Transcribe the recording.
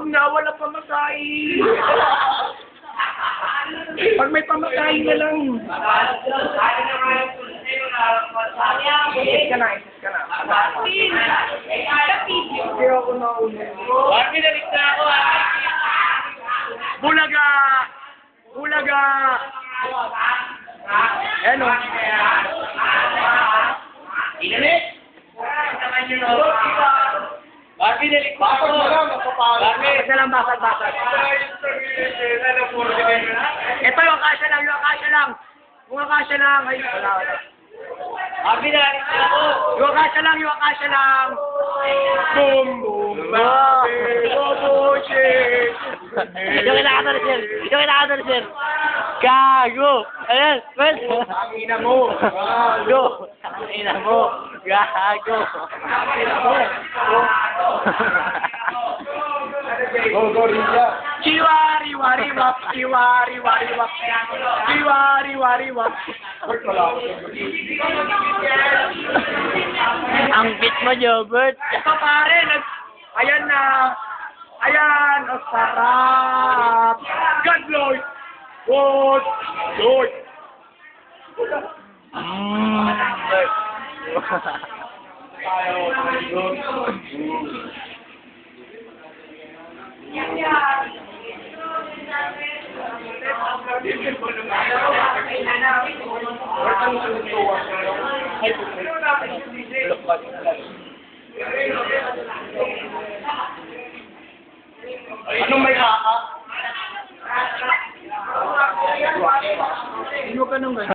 Wag na, wala pamasahe. Pag may pamasahe na lang. Isis ka na, isis ka na. Kaya ako na ulit. Barbie, nalik na ako ah. Bulaga! Bulaga! Ano? Inanit! Barbie, na ako. Barbie, Bakit na lang, bakit, bakit? Ito yung akasya lang, yung akasya lang. Yung akasya lang. Ay, wala, wala. Barbie, nalik na ako. Yung akasya lang, yung akasya lang. Boom, boom, babe, bobo, shit. Yung kinakanta ni Sir. Yung kinakanta ni Sir. Gago. Ayan. Well. Ang ina mo. Gago. Ang ina mo. Gago. Go, go, Rinja. Chiwari, wari, wap, chiwari, wari, wap. Chiwari, wari, wap. Ang bit mo, Jobert. Ito pare, nag... Ayan na. Ayan, ang sarap. God, Lord. God, Lord. Mm. Anong may kaka? Sino ka nung